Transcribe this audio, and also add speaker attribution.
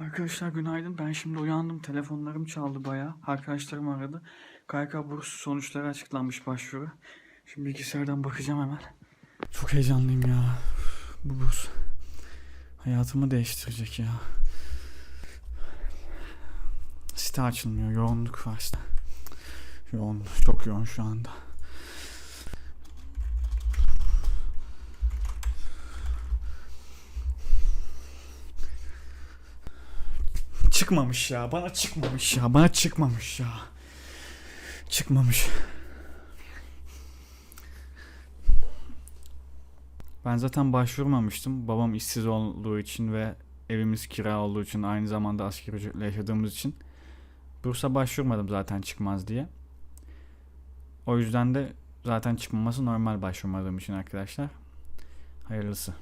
Speaker 1: Arkadaşlar günaydın. Ben şimdi uyandım. Telefonlarım çaldı bayağı. Arkadaşlarım aradı. KYK burs sonuçları açıklanmış başvuru. Şimdi bilgisayardan bakacağım hemen. Çok heyecanlıyım ya. Bu burs hayatımı değiştirecek ya. Site açılmıyor. Yoğunluk var işte. Yoğun. Çok yoğun şu anda. Çıkmamış ya. Bana çıkmamış ya. Bana çıkmamış ya. Çıkmamış. Ben zaten başvurmamıştım. Babam işsiz olduğu için ve evimiz kira olduğu için aynı zamanda asgari ücretle yaşadığımız için bursa başvurmadım zaten çıkmaz diye. O yüzden de zaten çıkmaması normal başvurmadığım için arkadaşlar. Hayırlısı.